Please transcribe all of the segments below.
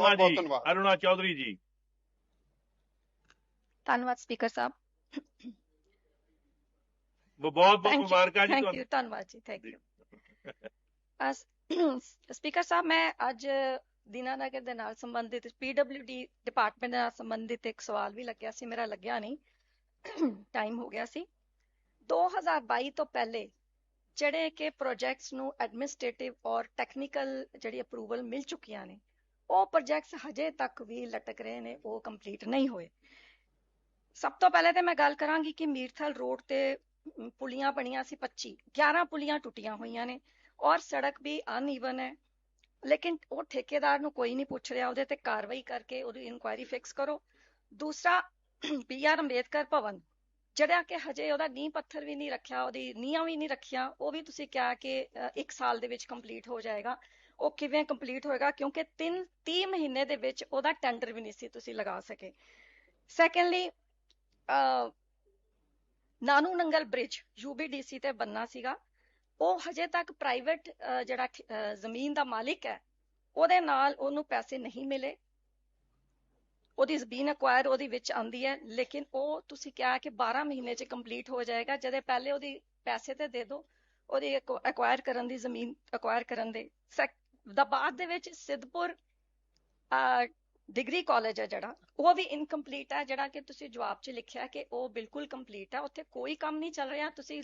ਬਹੁਤ ਬਹੁਤ ਜੀ। ਧੰਨਵਾਦ। ਅਰੁਣਾ ਚੌਧਰੀ ਜੀ। ਧੰਨਵਾਦ ਸਪੀਕਰ ਸਾਹਿਬ। ਬਹੁਤ ਬਹੁਤ ਮੁਬਾਰਕਾਂ ਜੀ ਥੈਂਕ ਤੁਹਾਨੂੰ। ਯੂ ਧੰਨਵਾਦ ਜੀ ਥੈਂਕ ਯੂ ਸਪੀਕਰ ਸਾਹਿਬ ਮੈਂ ਅੱਜ ਦੀਨਾਨਗਰ ਦੇ ਨਾਲ ਸੰਬੰਧਿਤ ਪੀਡਬਲਯੂਡੀ ਡਿਪਾਰਟਮੈਂਟ ਨਾਲ ਸੰਬੰਧਿਤ ਇੱਕ ਸਵਾਲ ਵੀ ਲੱਗਿਆ ਸੀ ਮੇਰਾ ਲੱਗਿਆ ਨਹੀਂ। ਟਾਈਮ ਹੋ ਗਿਆ ਸੀ। 2022 ਤੋਂ ਪਹਿਲੇ ਜਿਹੜੇ ਕਿ ਪ੍ਰੋਜੈਕਟਸ ਨੂੰ ਐਡਮਿਨਿਸਟ੍ਰੇਟਿਵ ਔਰ ਟੈਕਨੀਕਲ ਜਿਹੜੀ ਅਪਰੂਵਲ ਮਿਲ ਚੁੱਕੀਆਂ ਨੇ ਉਹ ਪ੍ਰੋਜੈਕਟਸ ਹਜੇ ਤੱਕ ਵੀ ਲਟਕ ਰਹੇ ਨੇ, ਉਹ ਕੰਪਲੀਟ ਨਹੀਂ ਹੋਏ। ਸਭ ਤੋਂ ਪਹਿਲੇ ਤੇ ਮੈਂ ਗੱਲ ਕਰਾਂਗੀ ਕਿ ਮੀਰਥਲ ਰੋਡ ਤੇ ਪੁਲੀਆਂ ਬਣੀਆਂ ਸੀ 25 11 ਪੁਲੀਆਂ ਟੁੱਟੀਆਂ ਹੋਈਆਂ ਨੇ ਔਰ ਸੜਕ ਵੀ ਅਨਈਵਨ ਹੈ। ਲੇਕਿਨ ਉਹ ਠੇਕੇਦਾਰ ਨੂੰ ਕੋਈ ਨਹੀਂ ਪੁੱਛ ਰਿਹਾ, ਉਹਦੇ ਤੇ ਕਾਰਵਾਈ ਕਰਕੇ ਉਹਦੀ ਇਨਕੁਆਇਰੀ ਫਿਕਸ ਕਰੋ। ਦੂਸਰਾ ਪੀਆਰ ਅੰਬੇਦਕਰ ਭਵਨ। ਜਿਹੜਾ ਕਿ ਹਜੇ ਉਹਦਾ ਨੀਂਹ ਪੱਥਰ ਵੀ ਨਹੀਂ ਰੱਖਿਆ ਉਹਦੀ ਨੀਹਾਂ ਵੀ ਨਹੀਂ ਰੱਖੀਆਂ ਉਹ ਵੀ ਤੁਸੀਂ ਕਿਹਾ ਕਿ ਅ, ਇੱਕ ਸਾਲ ਦੇ ਵਿੱਚ ਕੰਪਲੀਟ ਹੋ ਜਾਏਗਾ। ਉਹ ਕਿਵੇਂ ਕੰਪਲੀਟ ਹੋਏਗਾ? ਕਿਉਂਕਿ 3 30 ਮਹੀਨੇ ਦੇ ਵਿੱਚ ਉਹਦਾ ਟੈਂਡਰ ਵੀ ਨਹੀਂ ਸੀ ਤੁਸੀਂ ਲਗਾ ਸਕੇ। ਸੈਕੰਡਲੀ ਨਾਨੂ ਨੰਗਲ ਬ੍ਰਿਜ ਯੂਬੀਡੀਸੀ ਤੇ ਬੰਨਾ ਸੀਗਾ। ਉਹ ਹਜੇ ਤੱਕ ਪ੍ਰਾਈਵੇਟ ਜਿਹੜਾ ਜ਼ਮੀਨ ਦਾ ਮਾਲਿਕ ਹੈ ਉਹਦੇ ਨਾਲ ਉਹਨੂੰ ਪੈਸੇ ਨਹੀਂ ਮਿਲੇ। ਉਹਦੀ ਜ਼ਮੀਨ ਅਕਵਾਇਰ ਉਹਦੀ ਵਿੱਚ ਆਂਦੀ ਹੈ, ਲੇਕਿਨ ਉਹ ਤੁਸੀਂ ਕਿਹਾ ਕਿ 12 ਮਹੀਨੇ ਚ ਕੰਪਲੀਟ ਹੋ ਜਾਏਗਾ, ਜਦੇ ਪਹਿਲੇ ਉਹਦੀ ਪੈਸੇ ਤੇ ਦੇ ਦਿਓ ਉਹਦੀ ਅਕਵਾਇਰ ਕਰਨ ਦੀ ਜ਼ਮੀਨ ਅਕਵਾਇਰ ਕਰਨ ਦੇ। ਦਾ ਬਾਅਦ ਦੇ ਵਿੱਚ ਸਿੱਧਪੁਰ ਡਿਗਰੀ ਕਾਲਜ ਹੈ ਜਿਹੜਾ, ਉਹ ਵੀ ਇਨਕੰਪਲੀਟ ਹੈ, ਜਿਹੜਾ ਕਿ ਤੁਸੀਂ ਜਵਾਬ 'ਚ ਲਿਖਿਆ ਕਿ ਉਹ ਬਿਲਕੁਲ ਕੰਪਲੀਟ ਹੈ। ਉੱਥੇ ਕੋਈ ਕੰਮ ਨਹੀਂ ਚੱਲ ਰਿਹਾ, ਤੁਸੀਂ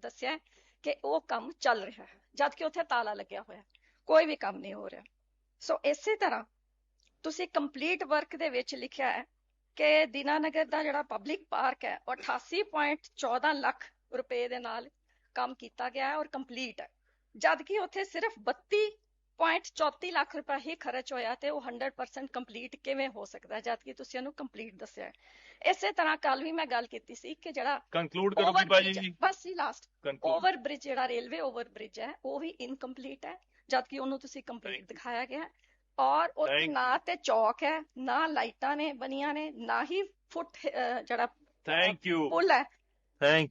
ਦੱਸਿਆ ਕਿ ਉਹ ਕੰਮ ਚੱਲ ਰਿਹਾ ਹੈ, ਜਦ ਕਿ ਉੱਥੇ ਤਾਲਾ ਲੱਗਿਆ ਹੋਇਆ ਕੋਈ ਵੀ ਕੰਮ ਨਹੀਂ ਹੋ ਰਿਹਾ। ਸੋ ਇਸੇ ਤਰ੍ਹਾਂ ਤੁਸੀਂ ਕੰਪਲੀਟ ਵਰਕ ਦੇ ਵਿੱਚ ਲਿਖਿਆ ਹੈ ਕਿ ਦੀਨਾਨਗਰ ਦਾ ਜਿਹੜਾ ਪਬਲਿਕ ਪਾਰਕ ਹੈ ਉਹ 88.14 ਲੱਖ ਰੁਪਏ ਦੇ ਨਾਲ ਕੰਮ ਕੀਤਾ ਗਿਆ ਹੈ ਔਰ ਕੰਪਲੀਟ ਹੈ ਜਦ ਕਿ ਉੱਥੇ ਸਿਰਫ 32.34 ਲੱਖ ਰੁਪਏ ਹੀ ਖਰਚ ਹੋਇਆ ਤੇ ਉਹ 100% ਕੰਪਲੀਟ ਕਿਵੇਂ ਹੋ ਸਕਦਾ ਹੈ ਜਦ ਕਿ ਤੁਸੀਂ ਉਹਨੂੰ ਕੰਪਲੀਟ ਦੱਸਿਆ ਹੈ ਇਸੇ ਤਰ੍ਹਾਂ ਕੱਲ ਵੀ ਮੈਂ ਗੱਲ ਕੀਤੀ ਸੀ ਕਿ ਜਿਹੜਾ ਕੰਕਲੂਡ ਕਰੋ ਓਵਰ ਬੀਬਾ ਜੀ ਬਸ ਜੀ ਲਾਸਟ ਓਵਰ ਬ੍ਰਿਜ ਜਿਹੜਾ ਰੇਲਵੇ ਓਵਰ ਬ੍ਰਿਜ ਹੈ ਉਹ ਵੀ ਇਨਕੰਪਲੀਟ ਹੈ ਜਦ ਕਿ ਉਹਨੂੰ ਤੁਸੀਂ ਕੰਪਲੀਟ. ਦਿਖਾਇਆ ਗਿਆ ਹੈ। ਔਰ ਉੱਥੇ. ਨਾ ਤੇ ਚੌਕ ਹੈ ਨਾ ਲਾਈਟਾਂ ਨੇ ਬਣੀਆਂ ਨੇ ਨਾ ਹੀ ਫੁੱਟ ਜਿਹੜਾ ਥੈਂਕ ਯੂ ਪੁਲ ਹੈ। ਥੈਂਕ